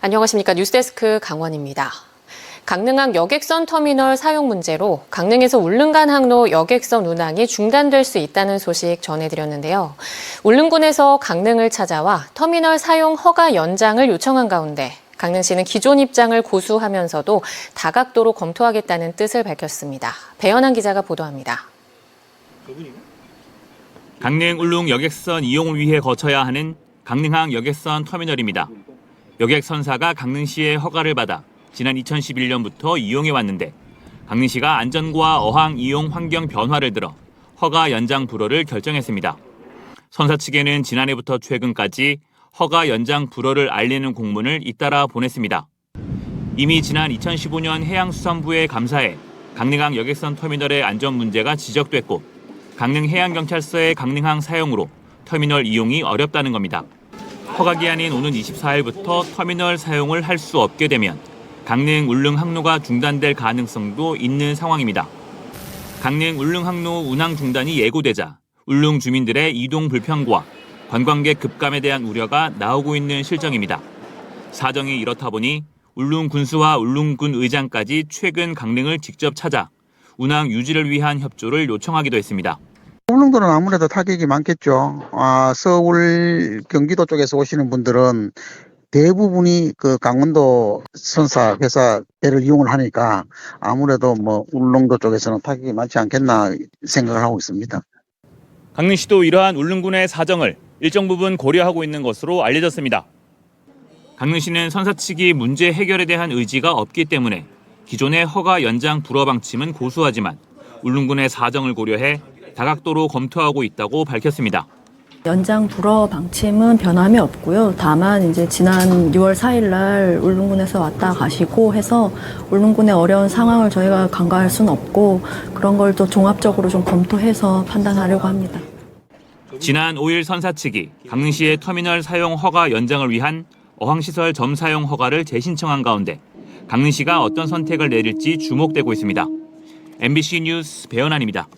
안녕하십니까. 뉴스데스크 강원입니다. 강릉항 여객선 터미널 사용 문제로 강릉에서 울릉간 항로 여객선 운항이 중단될 수 있다는 소식 전해드렸는데요. 울릉군에서 강릉을 찾아와 터미널 사용 허가 연장을 요청한 가운데 강릉시는 기존 입장을 고수하면서도 다각도로 검토하겠다는 뜻을 밝혔습니다. 배현한 기자가 보도합니다. 강릉 울릉 여객선 이용을 위해 거쳐야 하는 강릉항 여객선 터미널입니다. 여객선사가 강릉시의 허가를 받아 지난 2011년부터 이용해 왔는데 강릉시가 안전과 어항 이용 환경 변화를 들어 허가 연장 불허를 결정했습니다. 선사 측에는 지난해부터 최근까지 허가 연장 불허를 알리는 공문을 잇따라 보냈습니다. 이미 지난 2015년 해양수산부의 감사에 강릉항 여객선 터미널의 안전 문제가 지적됐고 강릉해양경찰서의 강릉항 사용으로 터미널 이용이 어렵다는 겁니다. 허가 기한인 오는 24일부터 터미널 사용을 할 수 없게 되면 강릉 울릉 항로가 중단될 가능성도 있는 상황입니다. 강릉 울릉 항로 운항 중단이 예고되자 울릉 주민들의 이동 불편과 관광객 급감에 대한 우려가 나오고 있는 실정입니다. 사정이 이렇다 보니 울릉 군수와 울릉군 의장까지 최근 강릉을 직접 찾아 운항 유지를 위한 협조를 요청하기도 했습니다. 울릉도는 아무래도 타격이 많겠죠. 아, 서울, 경기도 쪽에서 오시는 분들은 대부분이 그 강원도 선사 회사 배를 이용을 하니까 아무래도 뭐 울릉도 쪽에서는 타격이 많지 않겠나 생각을 하고 있습니다. 강릉시도 이러한 울릉군의 사정을 일정 부분 고려하고 있는 것으로 알려졌습니다. 강릉시는 선사 측이 문제 해결에 대한 의지가 없기 때문에 기존의 허가 연장 불허 방침은 고수하지만 울릉군의 사정을 고려해 다각도로 검토하고 있다고 밝혔습니다. 연장 불허 방침은 변함이 없고요. 다만 이제 지난 6월 4일 날 울릉군에서 왔다 가시고 해서 울릉군의 어려운 상황을 저희가 간과할 수는 없고 그런 걸 또 종합적으로 좀 검토해서 판단하려고 합니다. 지난 5일 선사 측이 강릉시의 터미널 사용 허가 연장을 위한 어항시설 점 사용 허가를 재신청한 가운데 강릉시가 어떤 선택을 내릴지 주목되고 있습니다. MBC 뉴스 배현환입니다.